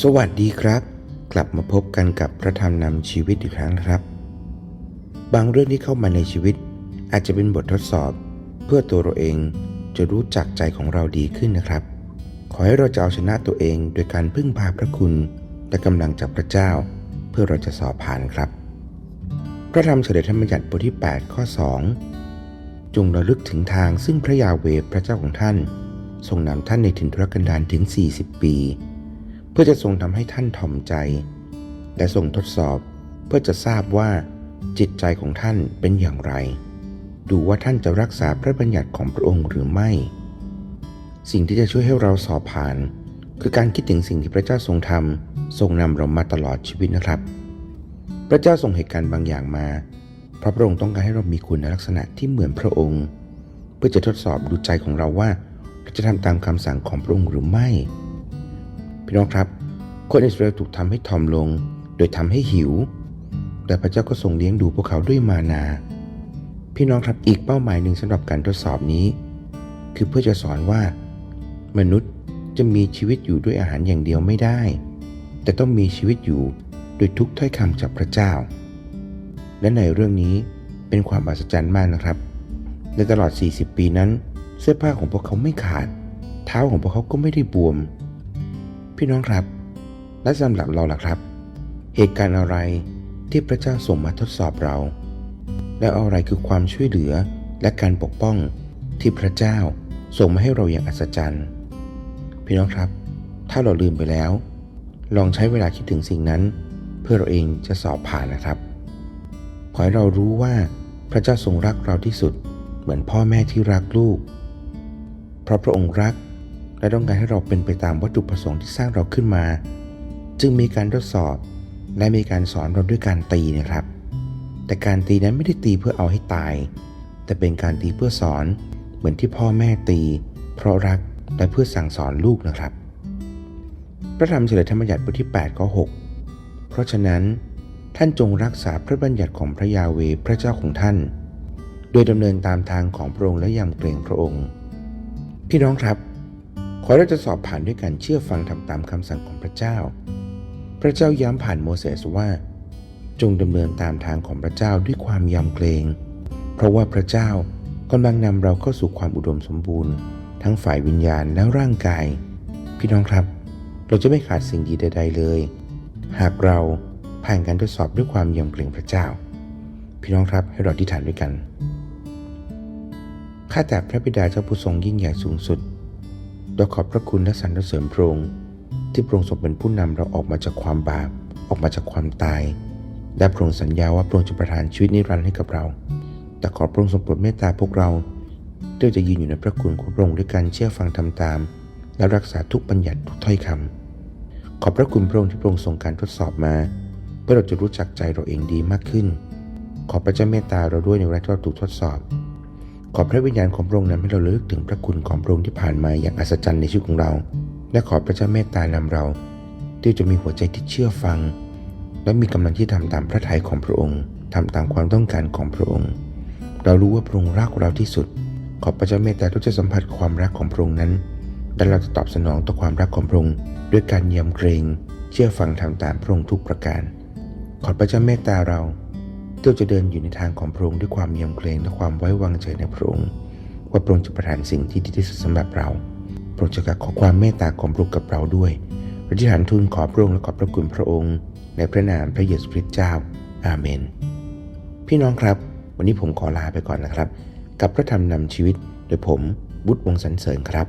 สวัสดีครับ กลับมาพบกันกับพระธรรมนำชีวิตอีกครั้งนะครับ บางเรื่องที่เข้ามาในชีวิต อาจจะเป็นบททดสอบ เพื่อตัวเราเองจะรู้จักใจของเราดีขึ้นนะครับ ขอให้เราจะเอาชนะตัวเองโดยการพึ่งพาพระคุณ และกำลังจากพระเจ้า เพื่อเราจะสอบผ่านครับ พระธรรมเฉลยธรรมบัญญัติบทที่ 8 ข้อ 2 จงระลึกถึงทางซึ่งพระยาเวพระเจ้าของท่าน ทรงนำท่านในถิ่นทุรกันดารถึง 40 ปี เพื่อจะทรงทำให้ท่านถ่อมใจ และทรงทดสอบเพื่อจะทราบว่า จิตใจของท่านเป็นอย่างไร ดูว่าท่านจะรักษาพระบัญญัติของพระองค์หรือไม่ สิ่งที่จะช่วยให้เราสอบผ่าน คือการคิดถึงสิ่งที่พระเจ้าทรงทำทรงนำเรามาตลอดชีวิตนะครับ พระเจ้าทรงเหตุการณ์บางอย่างมา เพราะพระองค์ต้องการให้เรามีคุณลักษณะที่เหมือนพระองค์ เพื่อจะทดสอบดูใจของเราว่าเราจะทำตามคำสั่งของพระองค์หรือไม่ พี่น้องครับ คนอิสราเอลถูกทำให้ทอมลง โดยทำให้หิว แต่พระเจ้าก็ทรงเลี้ยงดูพวกเขาด้วยมานา พี่น้องครับอีกเป้าหมายหนึ่งสำหรับการทดสอบนี้ คือเพื่อจะสอนว่า มนุษย์จะมีชีวิตอยู่ด้วยอาหารอย่างเดียวไม่ได้ แต่ต้องมีชีวิตอยู่โดยทุกถ้อยคำจากพระเจ้า และในเรื่องนี้เป็นความอัศจรรย์มากนะครับ ในตลอด 40 ปีนั้น เสื้อผ้าของพวกเขาไม่ขาด เท้าของพวกเขาก็ไม่ได้บวม พี่น้องครับ และสำหรับเราล่ะครับ เหตุการณ์อะไรที่พระเจ้าส่งมาทดสอบเรา และอะไรคือความช่วยเหลือและการปกป้องที่พระเจ้าส่งมาให้เราอย่างอัศจรรย์ พี่น้องครับ ถ้าเราลืมไปแล้ว ลองใช้เวลาคิดถึงสิ่งนั้น เพื่อเราเองจะสอบผ่านนะครับ ขอให้เรารู้ว่าพระเจ้าทรงรักเราที่สุดเหมือนพ่อแม่ที่รักลูก เพราะพระองค์รัก และต้องการให้เราเป็นไปตามวัตถุประสงค์ที่สร้างเราขึ้นมา จึงมีการทดสอบ และมีการสอนเราด้วยการตีนะครับ แต่การตีนั้นไม่ได้ตีเพื่อเอาให้ตาย แต่เป็นการตีเพื่อสอนเหมือนที่พ่อแม่ตี เพราะรักและเพื่อสั่งสอนลูกนะครับ พระธรรมเฉลยธรรมบัญญัติบทที่8ข้อ6เพราะฉะนั้นท่านจงรักษาพระบัญญัติของพระยาเวพระเจ้าของท่าน โดยดำเนินตามทางของพระองค์และยำเกรงพระองค์ พี่น้องครับ ขอเราจะสอบผ่านด้วยการเชื่อฟังทำตามคำสั่งของพระเจ้า พระเจ้าย้ำผ่านโมเสสว่า จงดำเนินตามทางของพระเจ้าด้วยความยำเกรง เพราะว่าพระเจ้ากำลังนำเราเข้าสู่ความอุดมสมบูรณ์ ทั้งฝ่ายวิญญาณและร่างกาย พี่น้องครับ เราจะไม่ขาดสิ่งดีใด ๆ เลย หากเราผ่านการทดสอบด้วยความยำเกรงพระเจ้า พี่น้องครับให้เราอธิษฐานด้วยกันข้าแต่พระบิดาเจ้าผู้ทรงยิ่งใหญ่สูงสุด เราขอบพระคุณและสรรเสริญพระองค์ที่พระองค์ทรงเป็นผู้นำเราออกมาจากความบาป ออกมาจากความตาย และพระองค์สัญญาว่าพระองค์จะประทานชีวิตนิรันดร์ให้กับเรา แต่ขอพระองค์ทรงโปรดเมตตาพวกเราที่จะยืนอยู่ในพระคุณของพระองค์ด้วยการเชื่อฟังทำตาม และรักษาทุกบัญญัติทุกถ้อยคำขอบพระคุณพระองค์ที่พระองค์ทรงการทดสอบมา เพื่อเราจะรู้จักใจเราเองดีมากขึ้น ขอพระเจ้าเมตตาเราด้วยในเวลาที่เราถูกทดสอบ ขอพระวิญญาณของพระองค์นำให้เราระลึกถึงพระคุณของพระองค์ที่ผ่านมาอย่างอัศจรรย์ในชีวิตของเรา และขอพระเจ้าเมตตานำเรา ที่จะมีหัวใจที่เชื่อฟัง และมีกำลังที่ทำตามพระทัยของพระองค์ทำตามความต้องการของพระองค์ เรารู้ว่าพระองค์รักเราที่สุด ขอพระเจ้าเมตตาทุกจะสัมผัสความรักของพระองค์นั้นและเราจะตอบสนองต่อความรักของพระองค์ด้วยการยำเกรง เชื่อฟังทำตามพระองค์ทุกประการ ขอพระเจ้าเมตตาเรา เราจะเดินอยู่ในทางของพระองค์ด้วยความยำเกรงและความไว้วางใจในพระองค์ว่าพระองค์จะประทานสิ่งที่ดีที่สุดสำหรับเราโปรดจะขอความเมตตาของพระองค์กับเราด้วยอธิษฐานทูลขอพระองค์และขอบพระคุณพระองค์ ในพระนามพระเยซูคริสต์เจ้า อาเมน พี่น้องครับ วันนี้ผมขอลาไปก่อนนะครับ กับพระธรรมนำชีวิตโดยผมบุตรวงศ์สันเสริญครับ